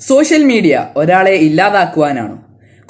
Social media ഒരാളെ ഇല്ലാതാക്കുവാനാണോ?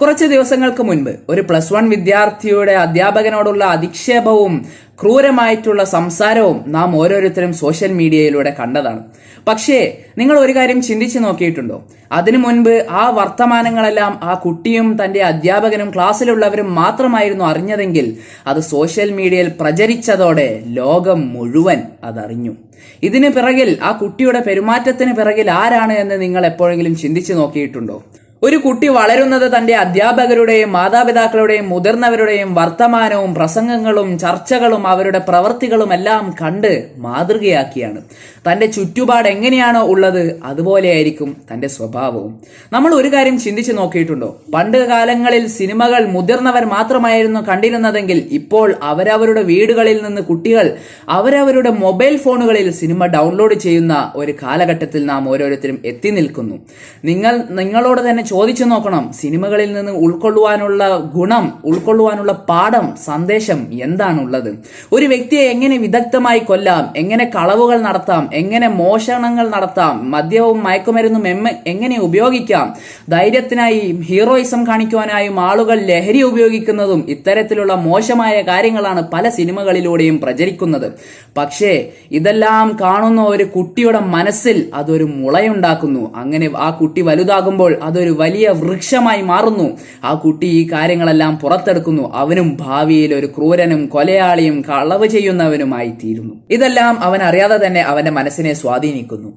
കുറച്ച് ദിവസങ്ങൾക്ക് മുൻപ് ഒരു പ്ലസ് വൺ വിദ്യാർത്ഥിയുടെ അധ്യാപകനോടുള്ള അധിക്ഷേപവും ക്രൂരമായിട്ടുള്ള സംസാരവും നാം ഓരോരുത്തരും സോഷ്യൽ മീഡിയയിലൂടെ കണ്ടതാണ്. പക്ഷേ നിങ്ങൾ ഒരു കാര്യം ചിന്തിച്ചു നോക്കിയിട്ടുണ്ടോ? അതിനു മുൻപ് ആ വർത്തമാനങ്ങളെല്ലാം ആ കുട്ടിയും തന്റെ അധ്യാപകനും ക്ലാസ്സിലുള്ളവരും മാത്രമായിരുന്നു അറിഞ്ഞതെങ്കിൽ അത് സോഷ്യൽ മീഡിയയിൽ പ്രചരിച്ചതോടെ ലോകം മുഴുവൻ അതറിഞ്ഞു. ഇതിന് പിറകിൽ ആ കുട്ടിയുടെ പെരുമാറ്റത്തിന് പിറകിൽ ആരാണ് എന്ന് നിങ്ങൾ എപ്പോഴെങ്കിലും ചിന്തിച്ചു നോക്കിയിട്ടുണ്ടോ? ഒരു കുട്ടി വളരുന്നത് തന്റെ അധ്യാപകരുടെയും മാതാപിതാക്കളുടെയും മുതിർന്നവരുടെയും വർത്തമാനവും പ്രസംഗങ്ങളും ചർച്ചകളും അവരുടെ പ്രവൃത്തികളും എല്ലാം കണ്ട് മാതൃകയാക്കിയാണ്. തന്റെ ചുറ്റുപാട് എങ്ങനെയാണോ ഉള്ളത് അതുപോലെയായിരിക്കും തന്റെ സ്വഭാവവും. നമ്മൾ ഒരു കാര്യം ചിന്തിച്ചു നോക്കിയിട്ടുണ്ടോ? പണ്ട് കാലങ്ങളിൽ സിനിമകൾ മുതിർന്നവർ മാത്രമായിരുന്നു കണ്ടിരുന്നതെങ്കിൽ ഇപ്പോൾ അവരവരുടെ വീടുകളിൽ നിന്ന് കുട്ടികൾ അവരവരുടെ മൊബൈൽ ഫോണുകളിൽ സിനിമ ഡൗൺലോഡ് ചെയ്യുന്ന ഒരു കാലഘട്ടത്തിൽ നാം ഓരോരുത്തരും എത്തി നിൽക്കുന്നു. നിങ്ങൾ നിങ്ങളോട് തന്നെ ചോദിച്ചു നോക്കണം. സിനിമകളിൽ നിന്ന് ഉൾക്കൊള്ളുവാനുള്ള ഗുണം ഉൾക്കൊള്ളുവാനുള്ള പാഠം സന്ദേശം എന്താണുള്ളത്? ഒരു വ്യക്തിയെ എങ്ങനെ വിദഗ്ധമായി കൊല്ലാം? എങ്ങനെ കളവുകൾ നടത്താം? എങ്ങനെ മോഷണങ്ങൾ നടത്താം? മദ്യവും മയക്കുമരുന്നും എമ്മ- എങ്ങനെ ഉപയോഗിക്കാം? ധൈര്യത്തിനായി ഹീറോയിസം കാണിക്കുവാനായും ആളുകൾ ലഹരി ഉപയോഗിക്കുന്നതും ഇത്തരത്തിലുള്ള മോശമായ കാര്യങ്ങളാണ് പല സിനിമകളിലൂടെയും പ്രചരിക്കുന്നത്. പക്ഷേ ഇതെല്ലാം കാണുന്ന ഒരു കുട്ടിയുടെ മനസ്സിൽ അതൊരു മുളയുണ്ടാക്കുന്നു. അങ്ങനെ ആ കുട്ടി വലുതാകുമ്പോൾ അതൊരു വലിയ വൃക്ഷമായി മാറുന്നു. ആ കുട്ടി ഈ കാര്യങ്ങളെല്ലാം പുറത്തെടുക്കുന്നു. അവനും ഭാവിയിൽ ഒരു ക്രൂരനും കൊലയാളിയും കളവ് ചെയ്യുന്നവനുമായി തീരുന്നു. ഇതെല്ലാം അവൻ അറിയാതെ തന്നെ അവന്റെ മനസ്സിനെ സ്വാധീനിക്കുന്നു.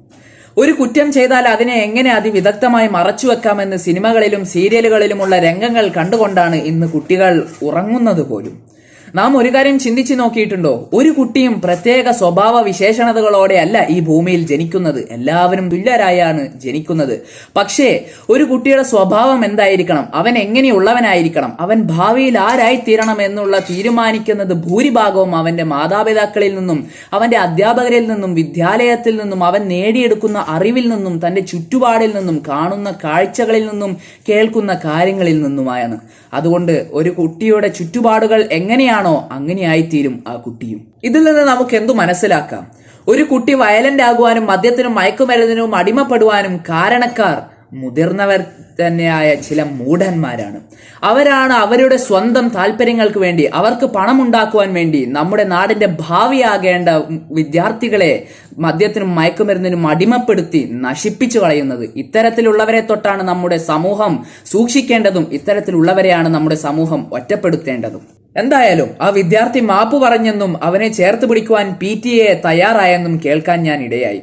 ഒരു കുറ്റം ചെയ്താൽ അതിനെ എങ്ങനെ അതിവിദഗ്ധമായി മറച്ചുവെക്കാമെന്ന് സിനിമകളിലും സീരിയലുകളിലുമുള്ള രംഗങ്ങൾ കണ്ടുകൊണ്ടാണ് ഇന്ന് കുട്ടികൾ ഉറങ്ങുന്നത് പോലും. നാം ഒരു കാര്യം ചിന്തിച്ചു നോക്കിയിട്ടുണ്ടോ? ഒരു കുട്ടിയും പ്രത്യേക സ്വഭാവ വിശേഷണതകളോടെ അല്ല ഈ ഭൂമിയിൽ ജനിക്കുന്നത്. എല്ലാവരും തുല്യരായാണ് ജനിക്കുന്നത്. പക്ഷേ ഒരു കുട്ടിയുടെ സ്വഭാവം എന്തായിരിക്കണം? അവൻ എങ്ങനെയുള്ളവനായിരിക്കണം അവൻ ഭാവിയിൽ ആരായി തീരണം എന്നുള്ള തീരുമാനിക്കുന്നത് ഭൂരിഭാഗവും അവന്റെ മാതാപിതാക്കളിൽ നിന്നും അവന്റെ അധ്യാപകരിൽ നിന്നും വിദ്യാലയത്തിൽ നിന്നും അവൻ നേടിയെടുക്കുന്ന അറിവിൽ നിന്നും തന്റെ ചുറ്റുപാടിൽ നിന്നും കാണുന്ന കാഴ്ചകളിൽ നിന്നും കേൾക്കുന്ന കാര്യങ്ങളിൽ നിന്നുമായാണ്. അതുകൊണ്ട് ഒരു കുട്ടിയുടെ ചുറ്റുപാടുകൾ എങ്ങനെയാണോ അങ്ങനെയായിത്തീരും ആ കുട്ടിയും? ഇതിൽ നിന്ന് നമുക്ക് എന്തു മനസ്സിലാക്കാം? ഒരു കുട്ടി വയലന്റ് ആകുവാനും മദ്യത്തിനും മയക്കുമരുന്നിനും അടിമപ്പെടുവാനും കാരണക്കാർ മുതിർന്നവർ തന്നെയായ ചില മൂഢന്മാരാണ്. അവരാണ് അവരുടെ സ്വന്തം താല്പര്യങ്ങൾക്ക് വേണ്ടി അവർക്ക് പണമുണ്ടാക്കുവാൻ വേണ്ടി നമ്മുടെ നാടിന്റെ ഭാവിയാകേണ്ട വിദ്യാർത്ഥികളെ മദ്യത്തിനും മയക്കുമരുന്നിനും അടിമപ്പെടുത്തി നശിപ്പിച്ചു കളയുന്നത്. ഇത്തരത്തിലുള്ളവരെ തൊട്ടാണ് നമ്മുടെ സമൂഹം സൂക്ഷിക്കേണ്ടതും ഇത്തരത്തിലുള്ളവരെയാണ് നമ്മുടെ സമൂഹം ഒറ്റപ്പെടുത്തേണ്ടതും. എന്തായാലും ആ വിദ്യാർത്ഥി മാപ്പ് പറഞ്ഞെന്നും അവനെ ചേർത്ത് പിടിക്കുവാൻ പി ടി എ തയ്യാറായെന്നും കേൾക്കാൻ ഞാൻ ഇടയായി.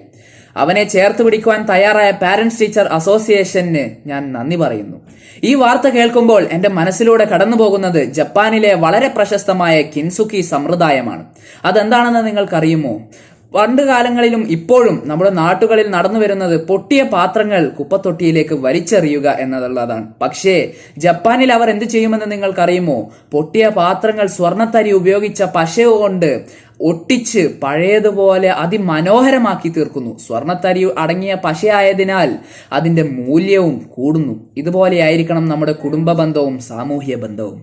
അവനെ ചേർത്ത് പിടിക്കുവാൻ തയ്യാറായ പാരന്റ്സ് ടീച്ചർ അസോസിയേഷന് ഞാൻ നന്ദി പറയുന്നു. ഈ വാർത്ത കേൾക്കുമ്പോൾ എന്റെ മനസ്സിലൂടെ കടന്നു പോകുന്നത് ജപ്പാനിലെ വളരെ പ്രശസ്തമായ കിൻസുക്കി സമ്പ്രദായമാണ്. അതെന്താണെന്ന് നിങ്ങൾക്കറിയുമോ? പണ്ട് കാലങ്ങളിലും ഇപ്പോഴും നമ്മുടെ നാട്ടുകളിൽ നടന്നു വരുന്നത് പൊട്ടിയ പാത്രങ്ങൾ കുപ്പത്തൊട്ടിയിലേക്ക് വലിച്ചെറിയുക എന്നതുള്ളതാണ്. പക്ഷേ ജപ്പാനിൽ അവർ എന്ത് ചെയ്യുമെന്ന് നിങ്ങൾക്കറിയുമോ? പൊട്ടിയ പാത്രങ്ങൾ സ്വർണത്തരി ഉപയോഗിച്ച പശ കൊണ്ട് ഒട്ടിച്ച് പഴയതുപോലെ അതിമനോഹരമാക്കി തീർക്കുന്നു. സ്വർണത്തരി അടങ്ങിയ പശയായതിനാൽ അതിന്റെ മൂല്യവും കൂടുന്നു. ഇതുപോലെയായിരിക്കണം നമ്മുടെ കുടുംബ ബന്ധവും സാമൂഹ്യ ബന്ധവും